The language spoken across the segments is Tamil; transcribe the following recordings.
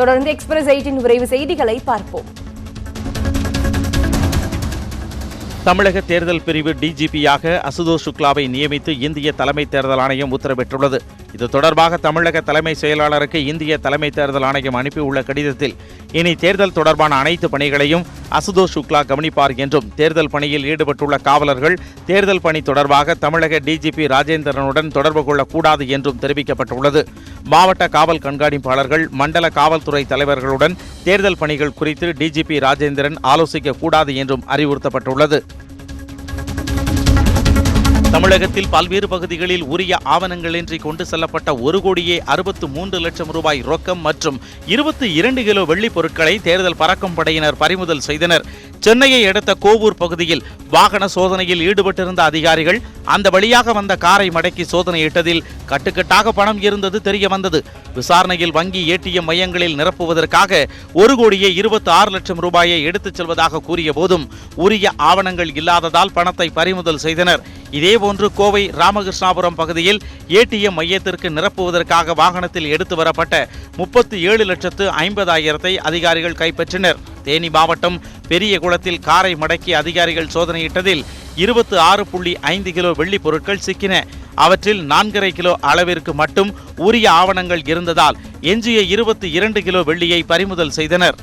தொடர்ந்து எக்ஸ்பிரஸ் எயிட்டின் விரைவு செய்திகளை பார்ப்போம். தமிழக தேர்தல் பிரிவு டிஜிபியாக அசுதோஷ் சுக்லாவை நியமித்து இந்திய தலைமை தேர்தல் ஆணையம் உத்தரவிட்டுள்ளது. இது தொடர்பாக தமிழக தலைமை செயலாளருக்கு இந்திய தலைமை தேர்தல் ஆணையம் அனுப்பியுள்ள கடிதத்தில் இனி தேர்தல் தொடர்பான அனைத்து பணிகளையும் அசுதோஷ் சுக்லா கவனிப்பார் என்றும் தேர்தல் பணியில் ஈடுபட்டுள்ள காவலர்கள் தேர்தல் பணி தொடர்பாக தமிழக டிஜிபி ராஜேந்திரனுடன் தொடர்பு கொள்ளக்கூடாது என்றும் தெரிவிக்கப்பட்டுள்ளது. மாவட்ட காவல் கண்காணிப்பாளர்கள் மண்டல காவல்துறை தலைவர்களுடன் தேர்தல் பணிகள் குறித்து டிஜிபி ராஜேந்திரன் ஆலோசிக்க கூடாது என்றும் அறிவுறுத்தப்பட்டுள்ளது. தமிழகத்தில் பல்வேறு பகுதிகளில் உரிய ஆவணங்களின்றி கொண்டு செல்லப்பட்ட ஒரு கோடியே அறுபத்து மூன்று லட்சம் ரூபாய் ரொக்கம் மற்றும் இருபத்தி இரண்டு கிலோ வெள்ளிப் பொருட்களை தேர்தல் பறக்கும் படையினர் பறிமுதல் செய்தனர். சென்னையை அடுத்த கோவூர் பகுதியில் வாகன சோதனையில் ஈடுபட்டிருந்த அதிகாரிகள் அந்த வழியாக வந்த காரை மடக்கி சோதனையிட்டதில் கட்டுக்கட்டாக பணம் இருந்தது தெரிய வந்தது விசாரணையில் வங்கி ஏடிஎம் மையங்களில் நிரப்புவதற்காக ஒரு கோடியே இருபத்தி ஆறு லட்சம் ரூபாயை எடுத்துச் செல்வதாக கூறிய போதும் உரிய ஆவணங்கள் இல்லாததால் பணத்தை பறிமுதல் செய்தனர். இதேபோன்று கோவை ராமகிருஷ்ணாபுரம் பகுதியில் ஏடிஎம் மையத்திற்கு நிரப்புவதற்காக வாகனத்தில் எடுத்து வரப்பட்ட முப்பத்தி ஏழு லட்சத்து ஐம்பதாயிரத்தை அதிகாரிகள் கைப்பற்றினர். தேனி மாவட்டம் பெரிய குளத்தில் காரை மடக்கி அதிகாரிகள் சோதனையிட்டதில் இருபத்து ஆறு புள்ளி ஐந்து கிலோ வெள்ளி பொருட்கள் சிக்கின. அவற்றில் நான்கரை கிலோ அளவிற்கு மட்டும் உரிய ஆவணங்கள் இருந்ததால் எஞ்சிய இருபத்தி இரண்டு கிலோ வெள்ளியை பறிமுதல் செய்தனர்.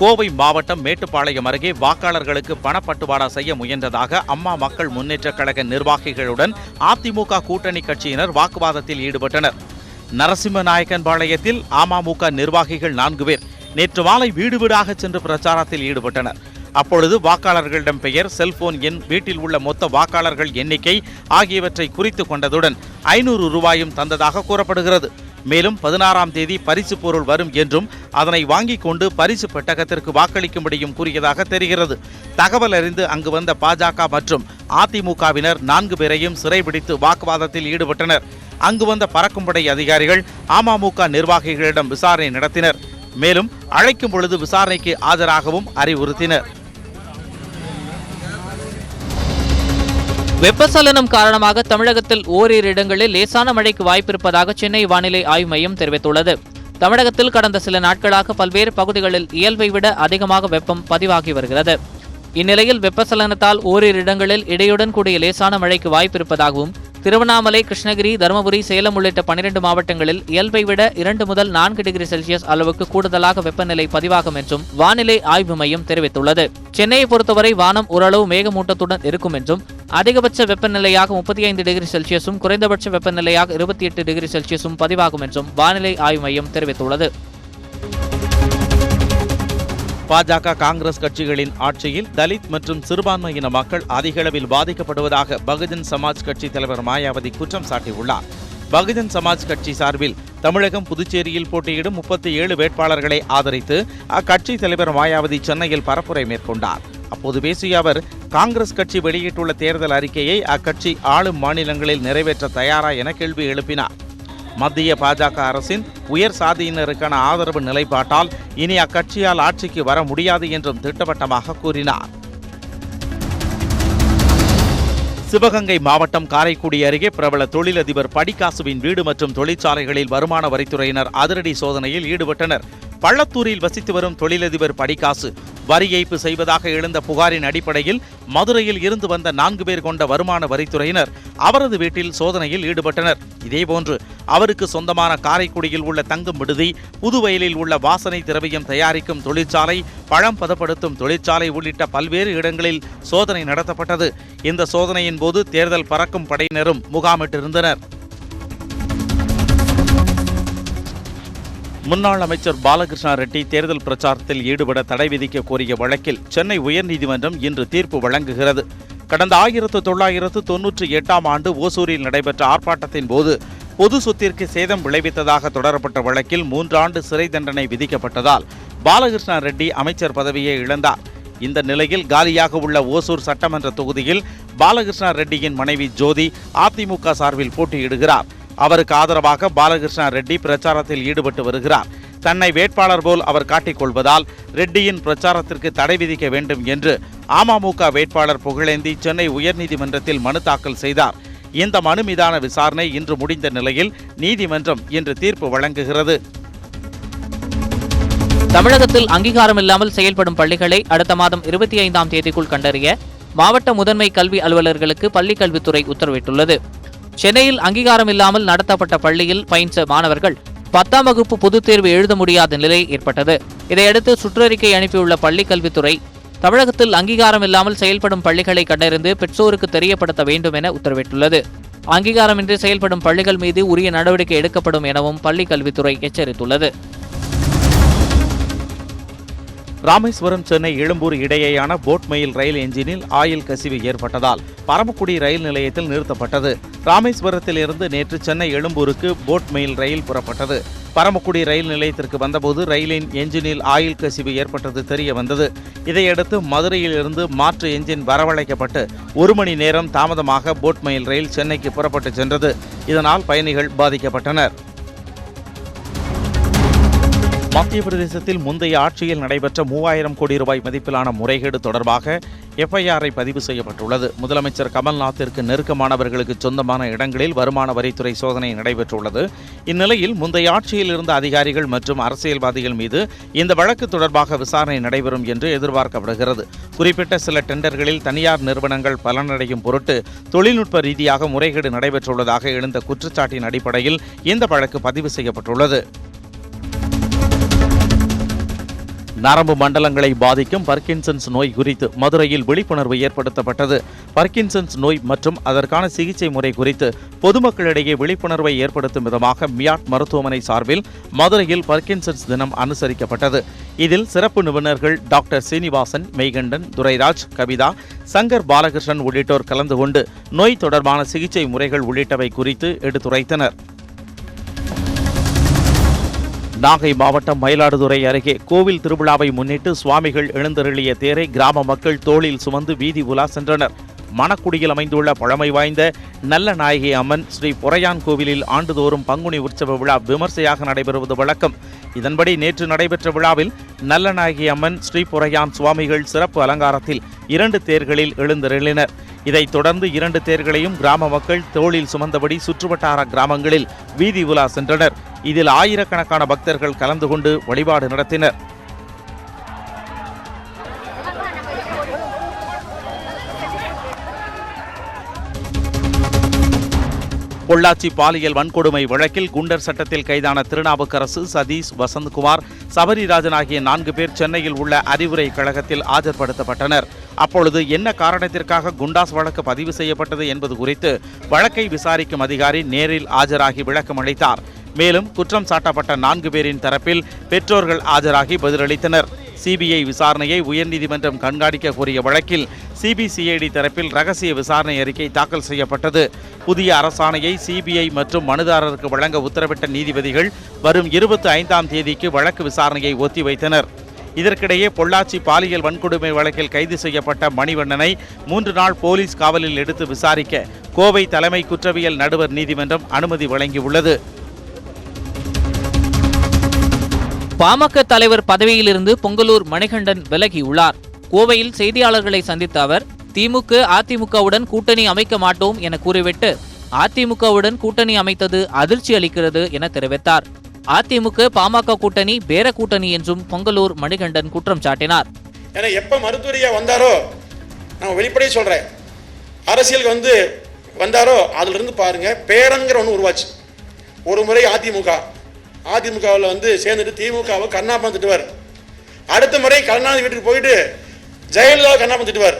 கோவை மாவட்டம் மேட்டுப்பாளையம் அருகே வாக்காளர்களுக்கு பணப்பட்டுவாடா செய்ய முயன்றதாக அம்மா மக்கள் முன்னேற்ற கழக நிர்வாகிகளுடன் அதிமுக கூட்டணி கட்சியினர் வாக்குவாதத்தில் ஈடுபட்டனர். நரசிம்மநாயக்கன்பாளையத்தில் அமமுக நிர்வாகிகள் நான்கு பேர் நேற்று மாலை வீடு வீடாக சென்று பிரச்சாரத்தில் ஈடுபட்டனர். அப்பொழுது வாக்காளர்களிடம் பெயர் செல்போன் எண் வீட்டில் உள்ள மொத்த வாக்காளர்கள் எண்ணிக்கை ஆகியவற்றை குறித்து கொண்டதுடன் ஐநூறு ரூபாயும் தந்ததாக கூறப்படுகிறது. மேலும் பதினாறாம் தேதி பரிசு பொருள் வரும் என்றும் அதனை வாங்கிக் கொண்டு பரிசு பெட்டகத்திற்கு வாக்களிக்கும்படியும் கூறியதாக தெரிகிறது. தகவல் அறிந்து அங்கு வந்த பாஜக மற்றும் அதிமுகவினர் நான்கு பேரையும் சிறைபிடித்து வாக்குவாதத்தில் ஈடுபட்டனர். அங்கு வந்த பறக்கும்படை அதிகாரிகள் அமமுக நிர்வாகிகளிடம் விசாரணை நடத்தினர். மேலும் அழைக்கும் பொழுது விசாரணைக்கு ஆஜராகவும் அறிவுறுத்தினர். வெப்பசலனம் காரணமாக தமிழகத்தில் ஓரிரு இடங்களில் லேசான மழைக்கு வாய்ப்பிருப்பதாக சென்னை வானிலை ஆய்வு மையம் தெரிவித்துள்ளது. தமிழகத்தில் கடந்த சில நாட்களாக பல்வேறு பகுதிகளில் இயல்பை விட அதிகமாக வெப்பம் பதிவாகி வருகிறது. இந்நிலையில் வெப்பசலனத்தால் ஓரிரு இடங்களில் இடையுடன் கூடிய லேசான மழைக்கு வாய்ப்பிருப்பதாகவும் திருவண்ணாமலை கிருஷ்ணகிரி தருமபுரி சேலம் உள்ளிட்ட பனிரெண்டு மாவட்டங்களில் இயல்பை விட இரண்டு முதல் நான்கு டிகிரி செல்சியஸ் அளவுக்கு கூடுதலாக வெப்பநிலை பதிவாகும் என்றும் வானிலை ஆய்வு மையம் தெரிவித்துள்ளது. சென்னையை பொறுத்தவரை வானம் ஓரளவு மேகமூட்டத்துடன் இருக்கும் என்றும் அதிகபட்ச வெப்பநிலையாக முப்பத்தி ஐந்து டிகிரி செல்சியஸும் குறைந்தபட்ச வெப்பநிலையாக இருபத்தி எட்டு டிகிரி செல்சியஸும் பதிவாகும் என்றும் வானிலை ஆய்வு மையம் தெரிவித்துள்ளது. பாஜக காங்கிரஸ் கட்சிகளின் ஆட்சியில் தலித் மற்றும் சிறுபான்மையின மக்கள் அதிகளவில் பாதிக்கப்படுவதாக பகுஜன் சமாஜ் கட்சி தலைவர் மாயாவதி குற்றம் சாட்டியுள்ளார். பகுஜன் சமாஜ் கட்சி சார்பில் தமிழகம் புதுச்சேரியில் போட்டியிடும் முப்பத்தி ஏழு வேட்பாளர்களை ஆதரித்து அக்கட்சி தலைவர் மாயாவதி சென்னையில் பரப்புரை மேற்கொண்டார். அப்போது பேசிய அவர் காங்கிரஸ் கட்சி வெளியிட்டுள்ள தேர்தல் அறிக்கையை அக்கட்சி ஆளும் மாநிலங்களில் நிறைவேற்ற தயாரா என கேள்வி எழுப்பினார். மத்திய பாஜக அரசின் உயர் சாதியினருக்கான ஆதரவு நிலைப்பாட்டால் இனி அக்கட்சியால் ஆட்சிக்கு வர முடியாது என்றும் திட்டவட்டமாக கூறினார். சிவகங்கை மாவட்டம் காரைக்குடி அருகே பிரபல தொழிலதிபர் படிக்காசுவின் வீடு மற்றும் தொழிற்சாலைகளில் வருமான வரித்துறையினர் அதிரடி சோதனையில் ஈடுபட்டனர். பள்ளத்தூரில் வசித்து வரும் தொழிலதிபர் படிக்காசு வரி ஏய்ப்பு செய்வதாக எழுந்த புகாரின் அடிப்படையில் மதுரையில் இருந்து வந்த நான்கு பேர் கொண்ட வருமான வரித்துறையினர் அவரது வீட்டில் சோதனையில் ஈடுபட்டனர். இதேபோன்று அவருக்கு சொந்தமான காரைக்குடியில் உள்ள தங்கும் விடுதி புதுவயலில் உள்ள வாசனை திரவியம் தயாரிக்கும் தொழிற்சாலை பழம் பதப்படுத்தும் தொழிற்சாலை உள்ளிட்ட பல்வேறு இடங்களில் சோதனை நடத்தப்பட்டது. இந்த சோதனையின் போது தேர்தல் பறக்கும் படையினரும் முகாமிட்டிருந்தனர். முன்னாள் அமைச்சர் பாலகிருஷ்ணா ரெட்டி தேர்தல் பிரச்சாரத்தில் ஈடுபட தடை விதிக்க கோரிய வழக்கில் சென்னை உயர்நீதிமன்றம் இன்று தீர்ப்பு வழங்குகிறது. கடந்த ஆயிரத்து தொள்ளாயிரத்து தொன்னூற்றி எட்டாம் ஆண்டு ஓசூரில் நடைபெற்ற ஆர்ப்பாட்டத்தின் போது பொது சொத்திற்கு சேதம் விளைவித்ததாக தொடரப்பட்ட வழக்கில் மூன்றாண்டு சிறை தண்டனை விதிக்கப்பட்டதால் பாலகிருஷ்ணா ரெட்டி அமைச்சர் பதவியை இழந்தார். இந்த நிலையில் காலியாக உள்ள ஓசூர் சட்டமன்ற தொகுதியில் பாலகிருஷ்ணா ரெட்டியின் மனைவி ஜோதி அதிமுக சார்பில் போட்டியிடுகிறார். அவருக்கு ஆதரவாக பாலகிருஷ்ண ரெட்டி பிரச்சாரத்தில் ஈடுபட்டு வருகிறார். தன்னை வேட்பாளர் போல் அவர் காட்டிக்கொள்வதால் ரெட்டியின் பிரச்சாரத்திற்கு தடை விதிக்க வேண்டும் என்று அமமுக வேட்பாளர் புகழேந்தி சென்னை உயர்நீதிமன்றத்தில் மனு தாக்கல் செய்தார். இந்த மனு மீதான விசாரணை இன்று முடிந்த நிலையில் நீதிமன்றம் இன்று தீர்ப்பு வழங்குகிறது. தமிழகத்தில் அங்கீகாரம் இல்லாமல் செயல்படும் பள்ளிகளை அடுத்த மாதம் இருபத்தி ஐந்தாம் தேதிக்குள் கண்டறிய மாவட்ட முதன்மை கல்வி அலுவலர்களுக்கு பள்ளிக்கல்வித்துறை உத்தரவிட்டுள்ளது. சென்னையில் அங்கீகாரம் இல்லாமல் நடத்தப்பட்ட பள்ளியில் பயின்ற மாணவர்கள் பத்தாம் வகுப்பு பொதுத் தேர்வு எழுத முடியாத நிலை ஏற்பட்டது. இதையடுத்து சுற்றறிக்கை அனுப்பியுள்ள பள்ளிக் கல்வித்துறை தமிழகத்தில் அங்கீகாரம் இல்லாமல் செயல்படும் பள்ளிகளை கண்டறிந்து பெற்றோருக்கு தெரியப்படுத்த வேண்டும் என உத்தரவிட்டுள்ளது. அங்கீகாரமின்றி செயல்படும் பள்ளிகள் மீது உரிய நடவடிக்கை எடுக்கப்படும் எனவும் பள்ளிக் கல்வித்துறை எச்சரித்துள்ளது. ராமேஸ்வரம் சென்னை எழும்பூர் இடையேயான போட் மெயில் ரயில் என்ஜினில் ஆயில் கசிவு ஏற்பட்டதால் பரமக்குடி ரயில் நிலையத்தில் நிறுத்தப்பட்டது. ராமேஸ்வரத்தில் இருந்து நேற்று சென்னை எழும்பூருக்கு போட் மெயில் ரயில் புறப்பட்டது. பரமக்குடி ரயில் நிலையத்திற்கு வந்தபோது ரயிலின் என்ஜினில் ஆயில் கசிவு ஏற்பட்டது தெரிய வந்தது. இதையடுத்து மதுரையிலிருந்து மாற்று என்ஜின் வரவழைக்கப்பட்டு ஒரு மணி நேரம் தாமதமாக போட் மெயில் ரயில் சென்னைக்கு புறப்பட்டு சென்றது. இதனால் பயணிகள் பாதிக்கப்பட்டனர். மத்திய பிரதேசத்தில் முந்தைய ஆட்சியில் நடைபெற்ற மூவாயிரம் கோடி ரூபாய் மதிப்பிலான முறைகேடு தொடர்பாக எஃப்ஐஆரை பதிவு செய்யப்பட்டுள்ளது. முதலமைச்சர் கமல்நாத்திற்கு நெருக்கமானவர்களுக்கு சொந்தமான இடங்களில் வருமான வரித்துறை சோதனை நடைபெற்றுள்ளது. இந்நிலையில் முந்தைய ஆட்சியில் இருந்த அதிகாரிகள் மற்றும் அரசியல்வாதிகள் மீது இந்த வழக்கு தொடர்பாக விசாரணை நடைபெறும் என்று எதிர்பார்க்கப்படுகிறது. குறிப்பிட்ட சில டெண்டர்களில் தனியார் நிறுவனங்கள் பலனடையும் பொருட்டு தொழில்நுட்ப ரீதியாக முறைகேடு நடைபெற்றுள்ளதாக எழுந்த குற்றச்சாட்டின் அடிப்படையில் இந்த வழக்கு பதிவு செய்யப்பட்டுள்ளது. நரம்பு மண்டலங்களை பாதிக்கும் பர்கின்சன்ஸ் நோய் குறித்து மதுரையில் விழிப்புணர்வு ஏற்படுத்தப்பட்டது. பர்கின்சன்ஸ் நோய் மற்றும் அதற்கான சிகிச்சை முறை குறித்து பொதுமக்களிடையே விழிப்புணர்வை ஏற்படுத்தும் விதமாக மியாட் மருத்துவமனை சார்பில் மதுரையில் பர்கின்சன்ஸ் தினம் அனுசரிக்கப்பட்டது. இதில் சிறப்பு நிபுணர்கள் டாக்டர் சீனிவாசன் மெய்கண்டன் துரைராஜ் கவிதா சங்கர் பாலகிருஷ்ணன் உள்ளிட்டோர் கலந்து கொண்டு நோய் தொடர்பான சிகிச்சை முறைகள் உள்ளிட்டவை குறித்து எடுத்துரைத்தனர். நாகை மாவட்டம் மயிலாடுதுறை அருகே கோவில் திருவிழாவை முன்னிட்டு சுவாமிகள் எழுந்தருளிய தேரை கிராம மக்கள் தோளில் சுமந்து வீதி உலா சென்றனர். மணக்குடியில் அமைந்துள்ள பழமை வாய்ந்த நல்ல நாயகி அம்மன் ஸ்ரீ பொறையான் கோவிலில் ஆண்டுதோறும் பங்குனி உற்சவ விழா விமர்சையாக நடைபெறுவது வழக்கம். இதன்படி நேற்று நடைபெற்ற விழாவில் நல்ல நாயகி அம்மன் ஸ்ரீ பொறையான் சுவாமிகள் சிறப்பு அலங்காரத்தில் இரண்டு தேர்களில் எழுந்தருளினர். இதைத் தொடர்ந்து இரண்டு தேர்களையும் கிராம மக்கள் தோளில் சுமந்தபடி சுற்றுவட்டார கிராமங்களில் வீதி உலா சென்றனர். இதில் ஆயிரக்கணக்கான பக்தர்கள் கலந்து கொண்டு வழிபாடு நடத்தினர். பொள்ளாச்சி பாலியல் வன்கொடுமை வழக்கில் குண்டர் சட்டத்தில் கைதான திருநாவுக்கரசு சதீஷ் வசந்த்குமார் சபரிராஜன் ஆகிய நான்கு பேர் சென்னையில் உள்ள அறிவுரை கழகத்தில் ஆஜர்படுத்தப்பட்டனர். அப்பொழுது என்ன காரணத்திற்காக குண்டாஸ் வழக்கு பதிவு செய்யப்பட்டது என்பது குறித்து வழக்கை விசாரிக்கும் அதிகாரி நேரில் ஆஜராகி விளக்கம் அளித்தார். மேலும் குற்றம் சாட்டப்பட்ட நான்கு பேரின் தரப்பில் பெற்றோர்கள் ஆஜராகி பதிலளித்தனர். சிபிஐ விசாரணையை உயர்நீதிமன்றம் கண்காணிக்க கோரிய வழக்கில் சிபிசிஐடி தரப்பில் ரகசிய விசாரணை அறிக்கை தாக்கல் செய்யப்பட்டது. புதிய அரசாணையை சிபிஐ மற்றும் மனுதாரருக்கு வழங்க உத்தரவிட்ட நீதிபதிகள் வரும் இருபத்தி ஐந்தாம் தேதிக்கு வழக்கு விசாரணையை ஒத்திவைத்தனர். இதற்கிடையே பொள்ளாச்சி பாலியல் வன்கொடுமை வழக்கில் கைது செய்யப்பட்ட மணிவண்ணனை மூன்று நாள் போலீஸ் காவலில் எடுத்து விசாரிக்க கோவை தலைமை குற்றவியல் நடுவர் நீதிமன்றம் அனுமதி வழங்கியுள்ளது. பாமக தலைவர் பதவியிலிருந்து பொங்கலூர் மணிகண்டன் விலகியுள்ளார். கோவையில் செய்தியாளர்களை சந்தித்த அவர் திமுக அதிமுகவுடன் கூட்டணி அமைக்க மாட்டோம் என கூறிவிட்டு அதிமுகவுடன் கூட்டணி அமைத்தது அதிர்ச்சி அளிக்கிறது என தெரிவித்தார். அதிமுக பாமக கூட்டணி பேர கூட்டணி என்றும் பொங்கலூர் மணிகண்டன் குற்றம் சாட்டினார். ஏன்னா எப்போ மருத்துவரியா வந்தாரோ நான் வெளிப்படையே சொல்கிறேன் அரசியலுக்கு வந்து வந்தாரோ அதிலிருந்து பாருங்க பேரங்கிற ஒன்று உருவாச்சு. ஒரு முறை அதிமுக. அதிமுகவில் வந்து சேர்ந்துட்டு திமுகவை கண்ணாப்பம் திட்டுவார் அடுத்த முறை கருணாநிதி வீட்டுக்கு போயிட்டு ஜெயலலிதாவை கண்ணாப்பம் திட்டுவார்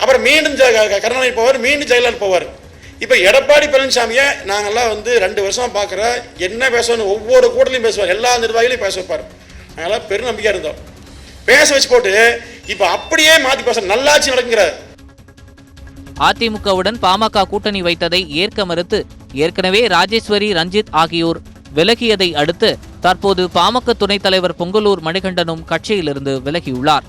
அப்புறம் மீண்டும் கருணாநிதி போவார் மீண்டும் ஜெயலலிதா போவார். இப்போ எடப்பாடி பழனிசாமியை நாங்கள்லாம் வந்து ரெண்டு வருஷமாக பார்க்குற என்ன பேசணும் ஒவ்வொரு கூட்டலையும் பேசுவார். எல்லா நிர்வாகிகளையும் பேச வைப்பார். நாங்கள்லாம் பெருநம்பிக்கையாக இருந்தோம். பேச வச்சு போட்டு இப்போ அப்படியே மாற்றி பேச நல்லாச்சு நடக்குங்கிறார் அதிமுகவுடன் பாமக கூட்டணி வைத்ததை ஏற்க மறுத்து ஏற்கனவே ராஜேஸ்வரி ரஞ்சித் ஆகியோர் விலகியதை அடுத்து தற்போது பாமக துணைத் தலைவர் பொங்கலூர் மணிகண்டனும் கட்சியிலிருந்து விலகியுள்ளார்.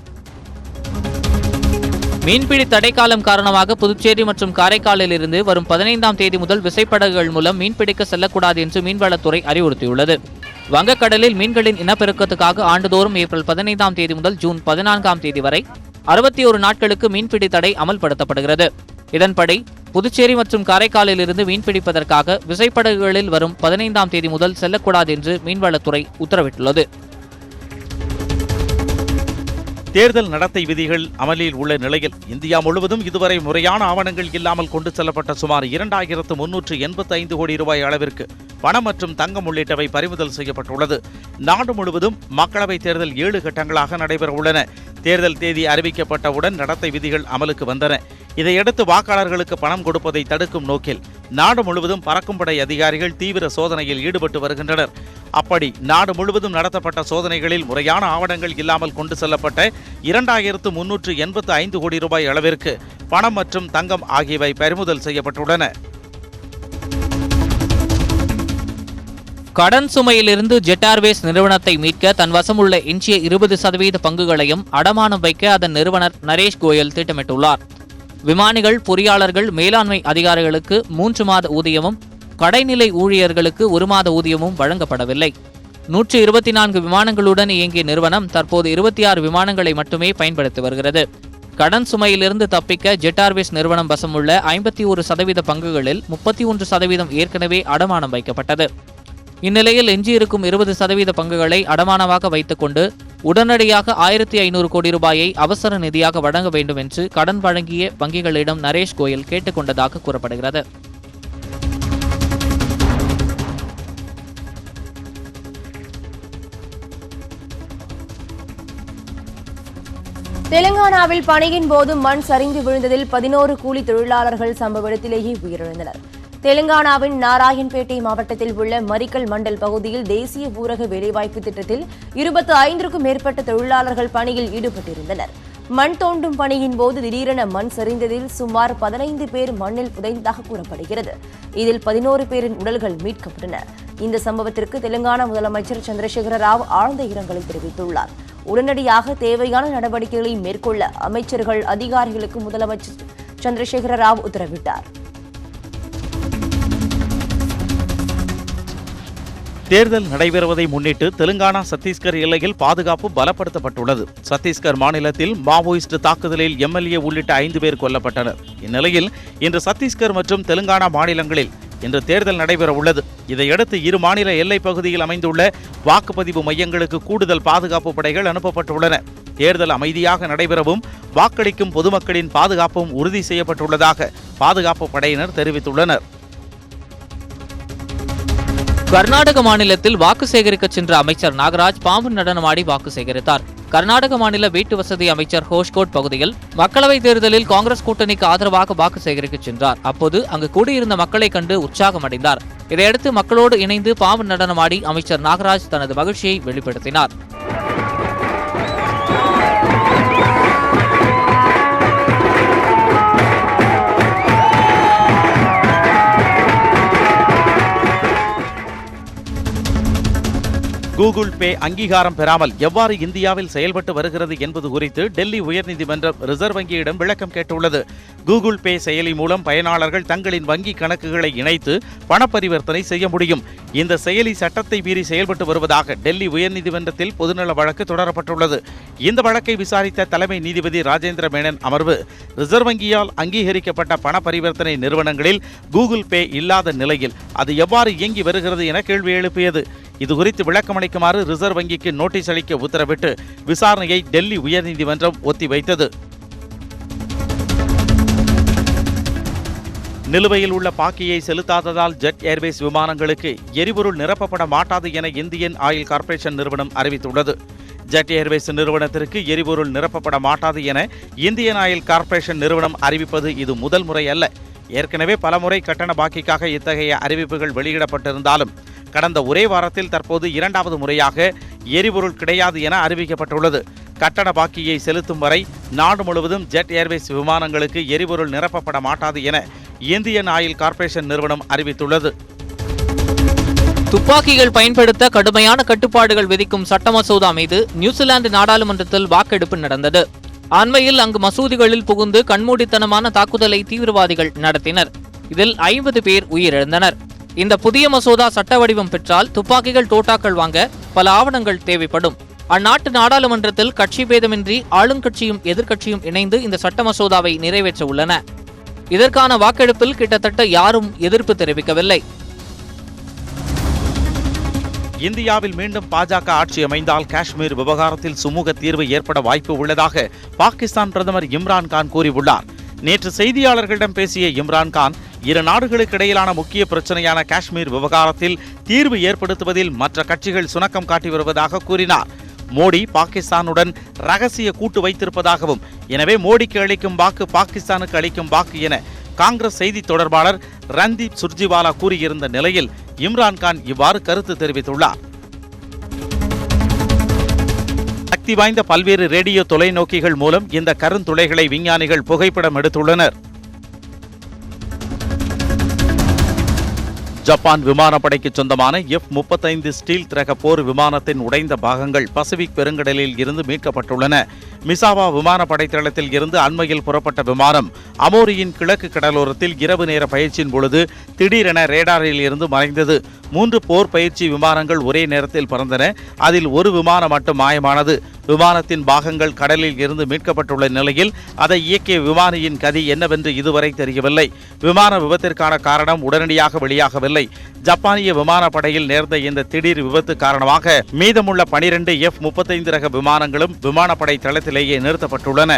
மீன்பிடி தடைக்காலம் காரணமாக புதுச்சேரி மற்றும் காரைக்காலில் இருந்து வரும் பதினைந்தாம் தேதி முதல் விசைப்படகுகள் மூலம் மீன்பிடிக்க செல்லக்கூடாது என்று மீன்வளத்துறை அறிவுறுத்தியுள்ளது. வங்கக்கடலில் மீன்களின் இனப்பெருக்கத்துக்காக ஆண்டுதோறும் ஏப்ரல் பதினைந்தாம் தேதி முதல் ஜூன் பதினான்காம் தேதி வரை அறுபத்தி ஒரு நாட்களுக்கு மீன்பிடி தடை அமல்படுத்தப்படுகிறது. இதன்படி புதுச்சேரி மற்றும் காரைக்காலில் இருந்து மீன்பிடிப்பதற்காக விசைப்படகுகளில் வரும் பதினைந்தாம் தேதி முதல் செல்லக்கூடாது என்று மீன்வளத்துறை உத்தரவிட்டுள்ளது. தேர்தல் நடத்தை விதிகள் அமலில் உள்ள நிலையில் இந்தியா முழுவதும் இதுவரை முறையான ஆவணங்கள் இல்லாமல் கொண்டு செல்லப்பட்ட சுமார் இரண்டாயிரத்து முன்னூற்று எண்பத்தி ஐந்து கோடி ரூபாய் அளவிற்கு பணம் மற்றும் தங்கம் உள்ளிட்டவை பறிமுதல் செய்யப்பட்டுள்ளது. நாடு முழுவதும் மக்களவைத் தேர்தல் ஏழு கட்டங்களாக நடைபெற உள்ளன. தேர்தல் தேதி அறிவிக்கப்பட்டவுடன் நடத்தை விதிகள் அமலுக்கு வந்தன. இதையடுத்து வாக்காளர்களுக்கு பணம் கொடுப்பதை தடுக்கும் நோக்கில் நாடு முழுவதும் பறக்கும் படை அதிகாரிகள் தீவிர சோதனையில் ஈடுபட்டு வருகின்றனர். அப்படி நாடு முழுவதும் நடத்தப்பட்ட சோதனைகளில் முறையான ஆவணங்கள் இல்லாமல் கொண்டு செல்லப்பட்ட இரண்டாயிரத்து முன்னூற்று எண்பத்து ஐந்து கோடி ரூபாய் அளவிற்கு பணம் மற்றும் தங்கம் ஆகியவை பறிமுதல் செய்யப்பட்டுள்ளன. கடன் சுமையிலிருந்து ஜெட் ஏர்வேஸ் நிறுவனத்தை மீட்க தன் வசமுள்ள எஞ்சிய இருபது சதவீத பங்குகளையும் அடமானம் வைக்க அதன் நிறுவனர் நரேஷ் கோயல் திட்டமிட்டுள்ளார். விமானிகள் பொறியாளர்கள் மேலாண்மை அதிகாரிகளுக்கு மூன்று மாத ஊதியமும் கடைநிலை ஊழியர்களுக்கு ஒரு மாத ஊதியமும் வழங்கப்படவில்லை. நூற்று இருபத்தி நான்கு விமானங்களுடன் இயங்கிய நிறுவனம் தற்போது இருபத்தி ஆறு விமானங்களை மட்டுமே பயன்படுத்தி வருகிறது. கடன் சுமையிலிருந்து தப்பிக்க ஜெட் ஏர்வேஸ் நிறுவனம் வசமுள்ள ஐம்பத்தி ஒரு சதவீத பங்குகளில் முப்பத்தி ஒன்று சதவீதம் ஏற்கனவே அடமானம் வைக்கப்பட்டது. இந்நிலையில் எஞ்சியிருக்கும் இருபது சதவீத பங்குகளை அடமானமாக வைத்துக்கொண்டு உடனடியாக ஆயிரத்தி ஐநூறு கோடி ரூபாயை அவசர நிதியாக வழங்க வேண்டும் என்று கடன் வழங்கிய வங்கிகளிடம் நரேஷ் கோயல் கேட்டுக்கொண்டதாக கூறப்படுகிறது. தெலுங்கானாவில் பணியின் போது மண் சரிந்து விழுந்ததில் பதினோரு கூலி தொழிலாளர்கள் சம்பவ இடத்திலேயே உயிரிழந்தனர். தெலுங்கானாவின் நாராயண்பேட்டை மாவட்டத்தில் உள்ள மரிக்கல் மண்டல் பகுதியில் தேசிய ஊரக வேலைவாய்ப்பு திட்டத்தில் இருபத்தி ஐந்திற்கும் மேற்பட்ட தொழிலாளர்கள் பணியில் ஈடுபட்டிருந்தனர். மண் தோண்டும் பணியின் போது திடீரென மண் சரிந்ததில் சுமார் பதினைந்து பேர் மண்ணில் புதைந்ததாக கூறப்படுகிறது. இதில் பதினோரு பேரின் உடல்கள் மீட்கப்பட்டன. இந்த சம்பவத்திற்கு தெலுங்கானா முதலமைச்சர் சந்திரசேகர ராவ் ஆழ்ந்த இரங்கலை தெரிவித்துள்ளார். உடனடியாக தேவையான நடவடிக்கைகளை மேற்கொள்ள அமைச்சர்கள் அதிகாரிகளுக்கு முதலமைச்சர் சந்திரசேகர ராவ் உத்தரவிட்டார். தேர்தல் நடைபெறுவதை முன்னிட்டு தெலுங்கானா சத்தீஸ்கர் எல்லையில் பாதுகாப்பு பலப்படுத்தப்பட்டுள்ளது. சத்தீஸ்கர் மாநிலத்தில் மாவோயிஸ்ட் தாக்குதலில் எம்எல்ஏ உள்ளிட்ட ஐந்து பேர் கொல்லப்பட்டனர். இந்நிலையில் இன்று சத்தீஸ்கர் மற்றும் தெலுங்கானா மாநிலங்களில் இன்று தேர்தல் நடைபெற உள்ளது. இதையடுத்து இரு மாநில எல்லைப் பகுதியில் அமைந்துள்ள வாக்குப்பதிவு மையங்களுக்கு கூடுதல் பாதுகாப்பு படைகள் அனுப்பப்பட்டுள்ளன. தேர்தல் அமைதியாக நடைபெறவும் வாக்களிக்கும் பொதுமக்களின் பாதுகாப்பும் உறுதி செய்யப்பட்டுள்ளதாக பாதுகாப்பு படையினர் தெரிவித்துள்ளனர். கர்நாடக மாநிலத்தில் வாக்கு சேகரிக்க சென்ற அமைச்சர் நாகராஜ் பாம்பு நடனமாடி வாக்கு சேகரித்தார். கர்நாடக மாநில வீட்டு வசதி அமைச்சர் ஹோஷ்கோட் பகுதியில் மக்களவைத் தேர்தலில் காங்கிரஸ் கூட்டணிக்கு ஆதரவாக வாக்கு சேகரிக்க சென்றார். அப்போது அங்கு கூடியிருந்த மக்களை கண்டு உற்சாகமடைந்தார். இதையடுத்து மக்களோடு இணைந்து பாம்பு நடனமாடி அமைச்சர் நாகராஜ் தனது மகிழ்ச்சியை வெளிப்படுத்தினார். கூகுள் பே அங்கீகாரம் பெறாமல் எவ்வாறு இந்தியாவில் செயல்பட்டு வருகிறது என்பது குறித்து டெல்லி உயர்நீதிமன்றம் ரிசர்வ் வங்கியிடம் விளக்கம் கேட்டுள்ளது. கூகுள் பே செயலி மூலம் பயனாளர்கள் தங்களின் வங்கி கணக்குகளை இணைத்து பண பரிவர்த்தனை செய்ய முடியும். இந்த செயலி சட்டத்தை மீறி செயல்பட்டு வருவதாக டெல்லி உயர்நீதிமன்றத்தில் பொதுநல வழக்கு தொடரப்பட்டுள்ளது. இந்த வழக்கை விசாரித்த தலைமை நீதிபதி ராஜேந்திர மேனன் அமர்வு ரிசர்வ் வங்கியால் அங்கீகரிக்கப்பட்ட பண பரிவர்த்தனை நிறுவனங்களில் கூகுள் பே இல்லாத நிலையில் அது எவ்வாறு இயங்கி வருகிறது என கேள்வி எழுப்பியது. இதுகுறித்து விளக்கமளிக்குமாறு ரிசர்வ் வங்கிக்கு நோட்டீஸ் அளிக்க உத்தரவிட்டு விசாரணையை டெல்லி உயர்நீதிமன்றம் ஒத்திவைத்தது. நிலுவையில் உள்ள பாக்கியை செலுத்தாததால் ஜெட் ஏர்வேஸ் விமானங்களுக்கு எரிபொருள் நிரப்பப்பட மாட்டாது என இந்தியன் ஆயில் கார்ப்பரேஷன் நிறுவனம் அறிவித்துள்ளது. ஜெட் ஏர்வேஸ் நிறுவனத்திற்கு எரிபொருள் நிரப்பப்பட மாட்டாது என இந்தியன் ஆயில் கார்ப்பரேஷன் நிறுவனம் அறிவிப்பது இது முதல் முறை அல்ல. ஏற்கனவே பலமுறை கட்டண பாக்கிக்காக இத்தகைய அறிவிப்புகள் வெளியிடப்பட்டிருந்தாலும் கடந்த ஒரே வாரத்தில் தற்போது இரண்டாவது முறையாக எரிபொருள் கிடையாது என அறிவிக்கப்பட்டுள்ளது. கட்டண பாக்கியை செலுத்தும் வரை நாடு முழுவதும் ஜெட் ஏர்வேஸ் விமானங்களுக்கு எரிபொருள் நிரப்பப்பட மாட்டாது என இந்தியன் ஆயில் கார்ப்பரேஷன் நிறுவனம் அறிவித்துள்ளது. துப்பாக்கிகள் பயன்படுத்த கடுமையான கட்டுப்பாடுகள் விதிக்கும் சட்ட மசோதா மீது நியூசிலாந்து நாடாளுமன்றத்தில் வாக்கெடுப்பு நடந்தது. அண்மையில் அங்கு மசூதிகளில் புகுந்து கண்மூடித்தனமான தாக்குதலை தீவிரவாதிகள் நடத்தினர். இதில் ஐம்பது பேர் உயிரிழந்தனர். இந்த புதிய மசோதா சட்ட வடிவம் பெற்றால் துப்பாக்கிகள் தோட்டாக்கள் வாங்க பல ஆவணங்கள் தேவைப்படும். அந்நாட்டு நாடாளுமன்றத்தில் கட்சி பேதமின்றி ஆளுங்கட்சியும் எதிர்க்கட்சியும் இணைந்து இந்த சட்ட மசோதாவை நிறைவேற்ற உள்ளன. இதற்கான வாக்கெடுப்பில் கிட்டத்தட்ட யாரும் எதிர்ப்பு தெரிவிக்கவில்லை. இந்தியாவில் மீண்டும் பாஜக ஆட்சி அமைந்தால் காஷ்மீர் விவகாரத்தில் சுமூக தீர்வு ஏற்பட வாய்ப்பு உள்ளதாக பாகிஸ்தான் பிரதமர் இம்ரான் கான் கூறியுள்ளார். நேற்று செய்தியாளர்களிடம் பேசிய இம்ரான் கான் இரு நாடுகளுக்கு இடையிலான முக்கிய பிரச்சனையான காஷ்மீர் விவகாரத்தில் தீர்வு ஏற்படுத்துவதில் மற்ற கட்சிகள் சுணக்கம் காட்டி வருவதாக கூறினார். மோடி பாகிஸ்தானுடன் ரகசிய கூட்டு வைத்திருப்பதாகவும் எனவே மோடிக்கு அளிக்கும் வாக்கு பாகிஸ்தானுக்கு அளிக்கும் வாக்கு என காங்கிரஸ் செய்தி தொடர்பாளர் ரந்தீப் சுர்ஜிவாலா கூறியிருந்த நிலையில் இம்ரான்கான் இவ்வாறு கருத்து தெரிவித்துள்ளார். சக்தி வாய்ந்த பல்வேறு ரேடியோ தொலைநோக்கிகள் மூலம் இந்த கருந்துளைகளை விஞ்ஞானிகள் புகைப்படம் எடுத்துள்ளனர். ஜப்பான் விமானப்படைக்கு சொந்தமான எஃப் முப்பத்தைந்து ஸ்டீல் ரக போர் விமானத்தின் உடைந்த பாகங்கள் பசிபிக் பெருங்கடலில் இருந்து மீட்கப்பட்டுள்ளன. மிசாவா விமானப்படை தளத்தில் இருந்து அண்மையில் புறப்பட்ட விமானம் அமோரியின் கிழக்கு கடலோரத்தில் இரவு நேர பயிற்சியின் பொழுது திடீரென ரேடாரில் இருந்து மறைந்தது. மூன்று போர் பயிற்சி விமானங்கள் ஒரே நேரத்தில் பறந்தன. அதில் ஒரு விமானம் மட்டும் மாயமானது. விமானத்தின் பாகங்கள் கடலில் இருந்து மீட்கப்பட்டுள்ள நிலையில் அதை இயக்கிய விமானியின் கதி என்னவென்று இதுவரை தெரியவில்லை. விமான விபத்திற்கான காரணம் உடனடியாக வெளியாகவில்லை. ஜப்பானிய விமானப்படையில் நேர்ந்த இந்த திடீர் விபத்து காரணமாக மீதமுள்ள பனிரெண்டு எஃப் முப்பத்தைந்து ரக விமானங்களும் விமானப்படை தளத்திலேயே நிறுத்தப்பட்டுள்ளன.